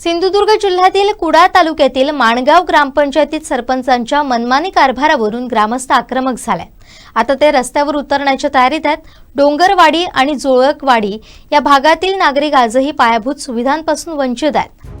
सिंधुदुर्ग जिल्ह्यातील कुडा तालुक्यातील माणगाव ग्रामपंचायतीत सरपंचांच्या मनमानी कारभारावरून ग्रामस्थ आक्रमक झाले. आता ते रस्त्यावर उतरण्याच्या तयारीत आहेत डोंगरवाडी आणि जोळकवाडी या भागातील नागरिक आजही पायाभूत सुविधांपासून वंचित आहेत.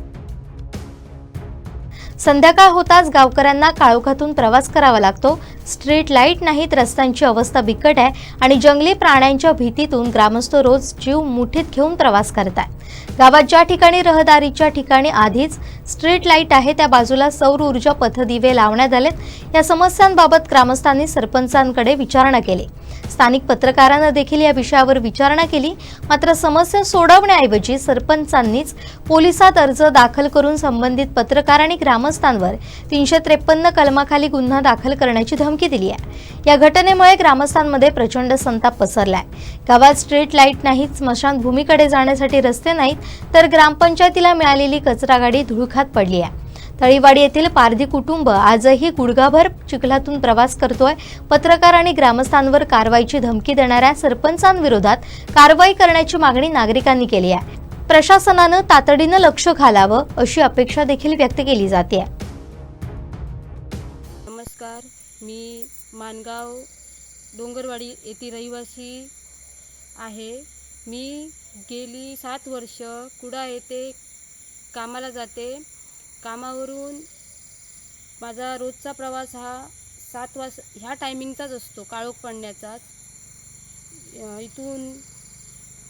संध्याकाळ होताच गावकऱ्यांना काळोखातून प्रवास करावा लागतो. स्ट्रीट लाइट नाहीत रस्त्यांची अवस्था बिकट आहे आणि जंगली प्राण्यांच्या भीतीतून ग्रामस्थ रोज जीव मुठीत घेऊन प्रवास करतात गावात ज्या ठिकाणी रहदारीच्या ठिकाणी आधीच स्ट्रीट लाइट आहे त्या बाजूला सौर ऊर्जा पथदिवे लावण्यात आलेत. या समस्यांबाबत ग्रामस्थांनी सरपंचांकडे विचारणा केली. स्थानिक पत्रकारांना देखील या विषयावर विचारणा केली. मात्र समस्या सोडवण्याऐवजी सरपंचांनीच पोलिसात अर्ज दाखल करून संबंधित पत्रकार आणि ग्रामस्थांवर तीनशे त्रेपन्न कलमाखाली गुन्हा दाखल करण्याची धमकी दिली आहे. या घटनेमुळे ग्रामस्थांमध्ये प्रचंड संताप पसरलाय. गावात स्ट्रीट लाइट नाहीत स्मशानभूमीकडे जाण्यासाठी रस्ते नाहीत तर ग्रामपंचायतीला मिळालेली कचरा गाडी धुळखात पडली आहे. तळीवाडी येथील पारधी कुटुंब आजही गुडघाभर चिखलातून प्रवास करतोय. पत्रकार आणि ग्रामस्थांवर कारवाईची धमकी देणाऱ्या सरपंचांविरोधात कारवाई करण्याची मागणी नागरिकांनी केली आहे. प्रशासनानं तातडीनं लक्ष घालावं अशी अपेक्षा देखील व्यक्त केली जाते. नमस्कार. मी मानगाव डोंगरवाडी येथे रहिवासी आहे. मी गेली सात वर्ष कुडा येथे कामाला जाते. कामावरून माझा रोजचा प्रवास हा सात वाज ह्या टायमिंगचाच असतो काळोख पडण्याचाच. इथून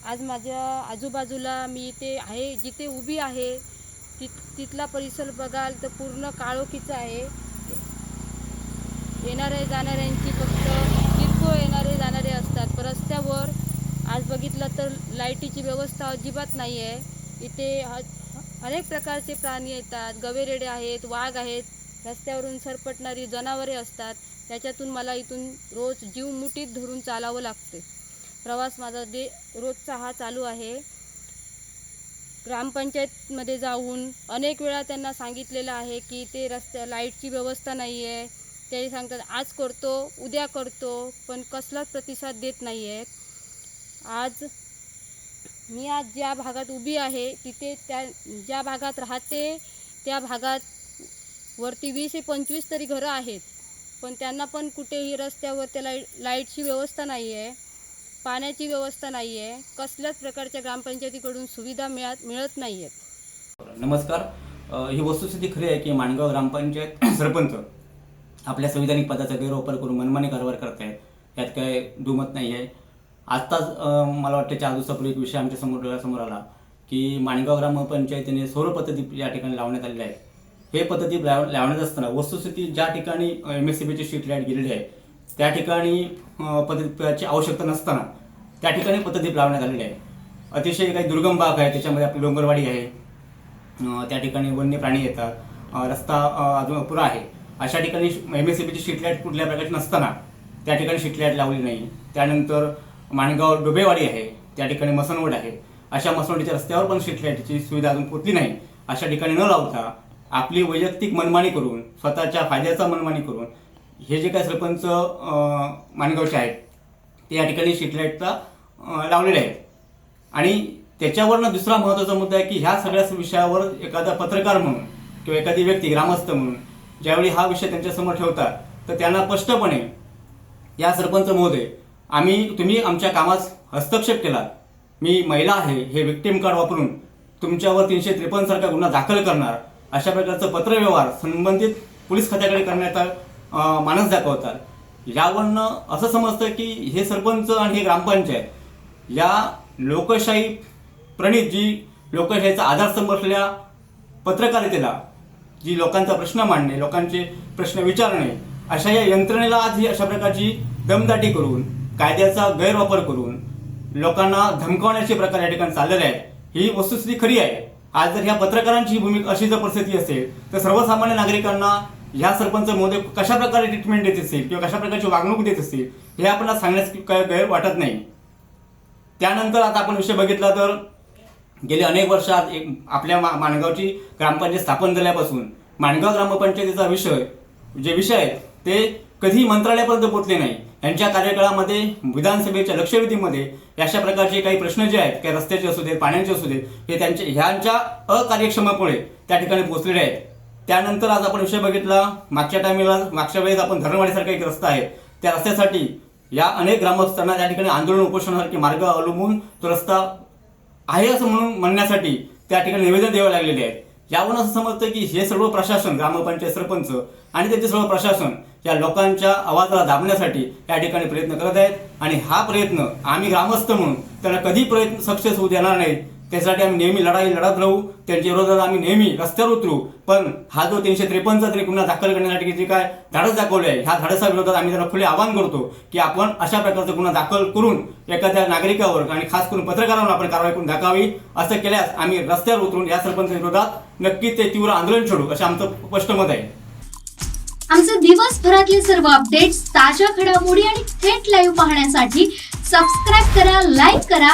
आज माझ्या आजूबाजूला मी इथे आहे जिथे उभी आहे तिथ तिथला परिसर बघाल तर पूर्ण काळोखीचा आहे. येणारे जाणाऱ्यांची फक्त किरकोळ येणारे जाणारे असतात. रस्त्यावर आज बघितलं तर लाईटीची व्यवस्था अजिबात नाही आहे इथे ह- अनेक प्रकारचे प्राणी येतात. गवेरेडे आहेत वाघ आहेत. रस्त्यावरून सरपटणारी जनावरे असतात. त्याच्यातून मला इथून रोज जीव मुठीत धरून चालावं लागते. प्रवास माझा दे रोजचा हा चालू आहे. ग्रामपंचायतमध्ये जाऊन अनेक वेळा त्यांना सांगितलेलं आहे की ते रस्त्या लाईटची व्यवस्था नाही आहे ते सांगतात आज करतो उद्या करतो पण कसलाच प्रतिसाद देत नाही आहेत आज मी आज ज्या भागात उभी आहे तिथे त्या ज्या भागात राहते त्या भागात वरती वीस ते पंचवीस तरी घरं आहेत. पण त्यांना पण कुठेही रस्त्यावर त्या लाइट लाईटची व्यवस्था नाही आहे पाण्याची व्यवस्था नाही आहे कसल्याच प्रकारच्या ग्रामपंचायतीकडून सुविधा मिळत मिळत नाही आहेत नमस्कार ही वस्तुस्थिती खरी आहे की माणगाव ग्रामपंचायत सरपंच आपल्या संविधानिक पदाचा गैरवापर करून मनमानी कारभार करत आहेत त्यात काय दुमत नाही आहे आत्ताच मला वाटतं चार दिवसापूर्वी एक विषय आमच्यासमोर डोळ्यासमोर आला की माणगाव ग्रामपंचायतीने सौर पद्धती या ठिकाणी लावण्यात आलेली आहेत. हे पद्धती लाव लावण्यात असताना वस्तुस्थिती ज्या ठिकाणी एम एस सी बीची स्ट्रीट लाइट गेलेली आहे त्या ठिकाणी पद्धतीची आवश्यकता नसताना त्या ठिकाणी पद्धती लावण्यात आलेली आहे अतिशय काही दुर्गम भाग आहे त्याच्यामध्ये आपली डोंगरवाडी आहे त्या ठिकाणी वन्य प्राणी येतात रस्ता अजून अपुरा आहे. अशा ठिकाणी एम एस सी बीची स्ट्रीट लाइट कुठल्या प्रकारची नसताना त्या ठिकाणी स्ट्रीट लाइट लावली नाही. त्यानंतर माणगाव डुबेवाडी आहे त्या ठिकाणी मसनवड आहे. अशा मसनवडीच्या रस्त्यावर पण स्ट्रीट लाईटची सुविधा अजून पोचली नाही. अशा ठिकाणी न लावता आपली वैयक्तिक मनमानी करून स्वतःच्या फायद्याचा मनमानी करून हे जे काही सरपंच माणगावचे आहेत ते या ठिकाणी स्ट्रीट लाईटचा लावलेले आहेत. आणि त्याच्यावरनं दुसरा महत्त्वाचा मुद्दा आहे की ह्या सगळ्याच विषयावर एखादा पत्रकार म्हणून किंवा एखादी व्यक्ती ग्रामस्थ म्हणून ज्यावेळी हा विषय त्यांच्यासमोर ठेवतात तर त्यांना स्पष्टपणे या सरपंच महोदय आम्ही तुम्ही आमच्या कामास हस्तक्षेप केला मी महिला आहे हे विक्टिम कार्ड वापरून तुमच्यावर तीनशे त्रेपन्न सारखा गुन्हा दाखल करणार. अशा प्रकारचं पत्रव्यवहार संबंधित पोलीस खात्याकडे करण्याचा मानस दाखवतात. यावरनं असं समजतं की हे सरपंच आणि हे ग्रामपंचायत या लोकशाही प्रणित जी लोकशाहीचा आधारस्तंभ असलेल्या पत्रकारितेला जी लोकांचा प्रश्न मांडणे लोकांचे प्रश्न विचारणे अशा या यंत्रणेला आज ही अशा प्रकारची दमदाटी करून कायद्याचा गैरवापर करून लोकांना धमकावण्याचे प्रकार या ठिकाणी चाललेले आहेत. ही वस्तुस्थिती खरी आहे. आज जर ह्या पत्रकारांची भूमिका अशी जर परिस्थिती असेल तर सर्वसामान्य नागरिकांना ह्या सरपंच महोदय कशा प्रकारे ट्रीटमेंट देत असतील किंवा कशा प्रकारची वागणूक देत असतील हे आपल्याला सांगण्यास काय गैर वाटत नाही. त्यानंतर आता आपण विषय बघितला तर गेले अनेक वर्षात एक आपल्या मा- माणगावची ग्रामपंचायत स्थापन झाल्यापासून माणगाव ग्रामपंचायतीचा विषय जे विषय आहेत ते कधी मंत्रालयापर्यंत पोचले नाही. यांच्या कार्यकाळामध्ये विधानसभेच्या लक्षवेधीमध्ये अशा प्रकारचे काही प्रश्न जे आहेत काही रस्त्याचे असू देत पाण्याचे असू देत हे त्यांचे ह्यांच्या अकार्यक्षमामुळे त्या ठिकाणी पोहोचलेले आहेत. त्यानंतर आज आपण विषय बघितला मागच्या टायमिंगला मागच्या वेळेस आपण धरणवाडीसारखा एक रस्ता आहे. त्या रस्त्यासाठी या अनेक ग्रामस्थांना त्या ठिकाणी आंदोलन उपोषणासारखे मार्ग अवलंबून तो रस्ता आहे असं म्हणून म्हणण्यासाठी त्या ठिकाणी निवेदन द्यावे लागलेले आहेत. यावरून असं समजतं की हे सर्व प्रशासन ग्रामपंचायत सरपंच आणि त्यांचे सर्व प्रशासन या लोकांच्या आवाजाला दाबण्यासाठी या ठिकाणी प्रयत्न करत आहेत. आणि हा प्रयत्न आम्ही ग्रामस्थ म्हणून त्यांना कधी प्रयत्न सक्सेस होऊ देणार नाही त्यासाठी आम्ही नेहमी लढाई लढत राहू त्यांच्या विरोधात आम्ही नेहमी रस्त्यावर उतरू. पण हा जो तीनशे त्रेपन्नचा तरी गुन्हा दाखल करण्यासाठी जे काय धाडस दाखवले आहे ह्या धाडसाविरोधात आम्ही त्याला खुले आवाहन करतो की आपण अशा प्रकारचा गुन्हा दाखल करून एखाद्या नागरिकावर आणि खास करून पत्रकारांवर आपण कारवाई करून दाखवावी असं केल्यास आम्ही रस्त्यावर उतरून या सरपंच विरोधात नक्कीच ते तीव्र आंदोलन छेडू असं आमचं स्पष्ट मत आहे. आमचे दिवसभरातले सर्व अपडेट्स ताज्या घडामोडी आणि थेट लाईव्ह पाहण्यासाठी सबस्क्राईब करा लाईक करा